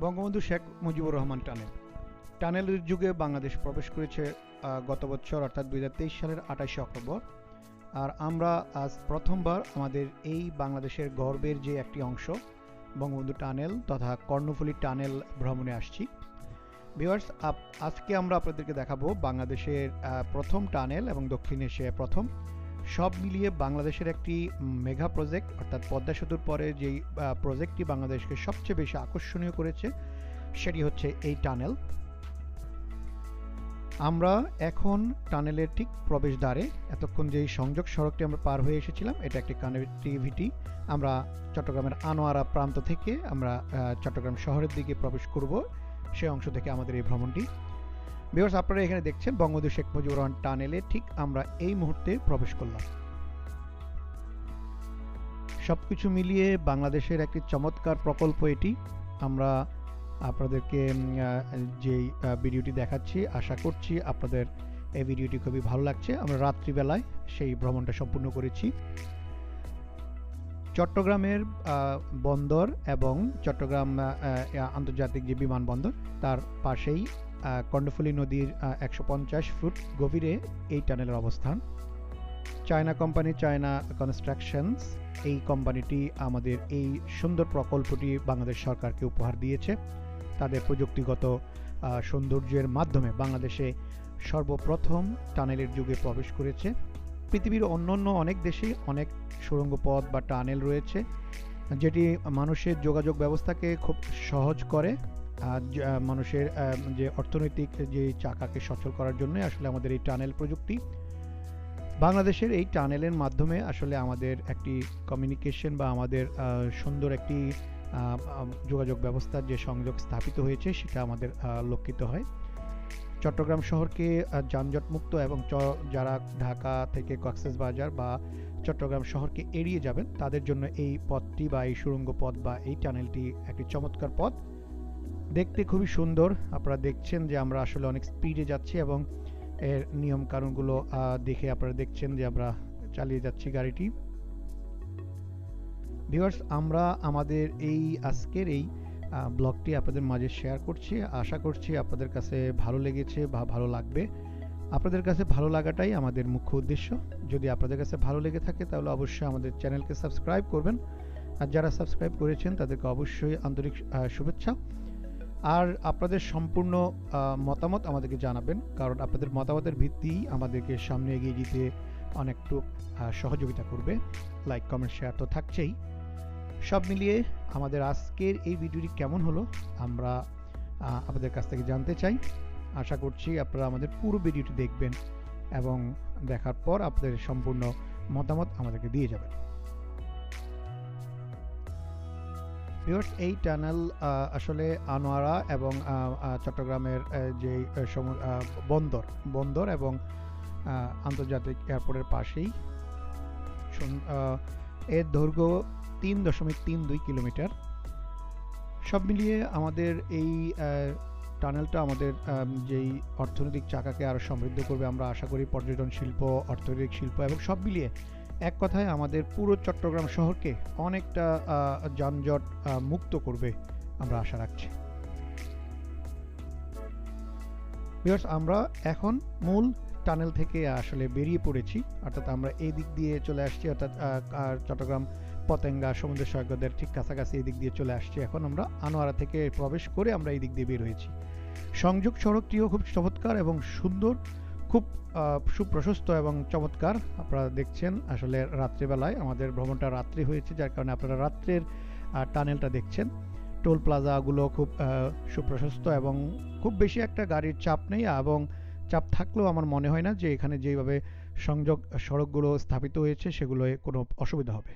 Bangabandhu Sheikh Mujibur Rahman tunnel. টানেলের যুগে বাংলাদেশ প্রবেশ করেছে গত বছর, অর্থাৎ দু হাজার তেইশ সালের আঠাশে অক্টোবর। আর আমরা আজ প্রথমবার আমাদের এই বাংলাদেশের গর্বের যে একটি অংশ, বঙ্গবন্ধু টানেল তথা কর্ণফুলী টানেল ভ্রমণে আসছি। ভিউয়ার্স আজকে আমরা আপনাদেরকে দেখাবো বাংলাদেশের প্রথম টানেল এবং দক্ষিণ এশিয়ায় প্রথম। সব মিলিয়ে বাংলাদেশের একটি মেগা প্রজেক্ট, অর্থাৎ পদ্মা সেতুর পরে যেই প্রজেক্টটি বাংলাদেশকে সবচেয়ে বেশি আকর্ষণীয় করেছে, সেটি হচ্ছে এই টানেল। আমরা এখন টানেলের ঠিক প্রবেশদ্বারে, এতক্ষণ যেই সংযোগ সড়কটি আমরা পার হয়ে এসেছিলাম, এটা একটি কানেক্টিভিটি। আমরা চট্টগ্রামের আনোয়ারা প্রান্ত থেকে আমরা চট্টগ্রাম শহরের দিকে প্রবেশ করব সেই অংশ থেকে আমাদের এই ভ্রমণটি। বিকজ আপনারা এখানে দেখছেন বঙ্গবন্ধু শেখ মুজিবুর রহমান টানেলে। ঠিক আমরা এই মুহূর্তে প্রবেশ করলাম। সবকিছু মিলিয়ে বাংলাদেশের একটি চমৎকার প্রকল্প এটি। আমরা আপনাদেরকে যেই ভিডিওটি দেখাচ্ছি, আশা করছি আপনাদের এই ভিডিওটি খুবই ভালো লাগছে। আমরা রাত্রিবেলায় সেই ভ্রমণটা সম্পূর্ণ করেছি। চট্টগ্রামের বন্দর এবং চট্টগ্রাম আন্তর্জাতিক যে বিমানবন্দর, তার পাশেই কর্ণফুলী নদীর একশো পঞ্চাশ ফুট গভীরে এই টানেলের অবস্থান। চায়না কোম্পানি চায়না কনস্ট্রাকশনস, এই কোম্পানিটি আমাদের এই সুন্দর প্রকল্পটি বাংলাদেশ সরকারকে উপহার দিয়েছে। তাদের প্রযুক্তিগত সৌন্দর্যের মাধ্যমে বাংলাদেশে সর্বপ্রথম টানেলের যুগে প্রবেশ করেছে। পৃথিবীর অন্যান্য অনেক দেশে অনেক সুড়ঙ্গ পথ বা টানেল রয়েছে, যেটি মানুষের যোগাযোগ ব্যবস্থাকে খুব সহজ করে। মানুষের যে অর্থনৈতিক, যে চাকাকে সচল করার জন্য আসলে আমাদের এই টানেল প্রযুক্তি। বাংলাদেশের এই টানেলের মাধ্যমে আসলে আমাদের একটি কমিউনিকেশন বা আমাদের সুন্দর একটি যোগাযোগ ব্যবস্থার যে সংযোগ স্থাপিত হয়েছে সেটা আমাদের লক্ষিত হয়। চট্টগ্রাম শহরকে যানজটমুক্ত এবং যারা ঢাকা থেকে কক্সেস বাজার বা চট্টগ্রাম শহরকে এড়িয়ে যাবেন, তাদের জন্য এই পথটি বা এই সুড়ঙ্গ পথ বা এই টানেলটি একটি চমৎকার পথ। দেখতে খুবই সুন্দর। আপনারা দেখছেন যে আমরা আসলে অনেক স্পিডে যাচ্ছি এবং এর নিয়ম আহ, দেখে আপনারা দেখছেন যে আমরা চালিয়ে যাচ্ছি গাড়িটি। ভিউয়ার্স আমরা আমাদের এই আজকের এই ব্লগটি আপনাদের মাঝে শেয়ার করছি। আশা করছি আপনাদের কাছে ভালো লেগেছে বা ভালো লাগবে। আপনাদের কাছে ভালো লাগাটাই আমাদের মুখ্য উদ্দেশ্য। যদি আপনাদের কাছে ভালো লেগে থাকে তাহলে অবশ্যই আমাদের চ্যানেলকে সাবস্ক্রাইব করবেন। আর যারা সাবস্ক্রাইব করেছেন তাদেরকে অবশ্যই আন্তরিক শুভেচ্ছা। আর আপনাদের সম্পূর্ণ মতামত আমাদেরকে জানাবেন। কারণ আপনাদের মতামতের ভিত্তিই আমাদেরকে সামনে এগিয়ে যেতে অনেকটু সহযোগিতা করবে। লাইক কমেন্ট শেয়ার তো থাকছেই। সব মিলিয়ে আমাদের আজকের এই ভিডিওটি কেমন হলো আমরা আপনাদের কাছ থেকে জানতে চাই। আশা করছি আপনারা আমাদের পুরো ভিডিওটি দেখবেন এবং দেখার পর আপনাদের সম্পূর্ণ মতামত আমাদেরকে দিয়ে যাবেন। ভিউয়ার্স, এই টানেল আসলে আনোয়ারা এবং চট্টগ্রামের যে বন্দর বন্দর এবং আন্তর্জাতিক এয়ারপোর্টের পাশেই। এর দৈর্ঘ্য তিন দশমিক তিন দুই কিলোমিটার। সব মিলিয়ে আমাদের এই টানেলটা আমাদের যেই অর্থনৈতিক চাকাকে আরও সমৃদ্ধ করবে আমরা আশা করি, পর্যটন শিল্প, অর্থনৈতিক শিল্প এবং সব মিলিয়ে এক কথায় আমাদের পুরো চট্টগ্রাম শহরকে অনেকটা যানজট মুক্ত করবে আমরা আশা রাখছি। আমরা এখন মূল টানেল থেকে আসলে বেরিয়ে পড়েছি। অর্থাৎ আমরা এই দিক দিয়ে চলে আসছি, অর্থাৎ চট্টগ্রাম পতেঙ্গা, সমুদ্র সৈকতের ঠিক কাছাকাছি এই দিক দিয়ে চলে আসছি। এখন আমরা আনোয়ারা থেকে প্রবেশ করে আমরা এই দিক দিয়ে বের হয়েছি। সংযোগ সড়কটিও খুব চমৎকার এবং সুন্দর। খুব সুপ্রশস্ত এবং চমৎকার আপনারা দেখছেন আসলে রাত্রিবেলায়। আমাদের ভ্রমণটা রাত্রি হয়েছে, যার কারণে আপনারা রাত্রের টানেলটা দেখছেন। টোল প্লাজাগুলো খুব সুপ্রশস্ত এবং খুব বেশি একটা গাড়ির চাপ নেই এবং চাপ থাকলেও আমার মনে হয় না যে এখানে যেভাবে সংযোগ, সড়কগুলো স্থাপিত হয়েছে সেগুলোয় কোনো অসুবিধা হবে।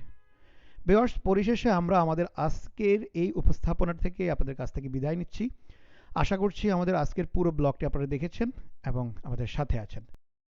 বেয়ার্স পরিশেষে আমরা আমাদের আজকের এই উপস্থাপনার থেকে আপনাদের কাছ থেকে বিদায় নিচ্ছি। আশা করছি আমাদের আজকের পুরো ব্লগটি আপনারা দেখেছেন এবং আমাদের সাথে আছেন।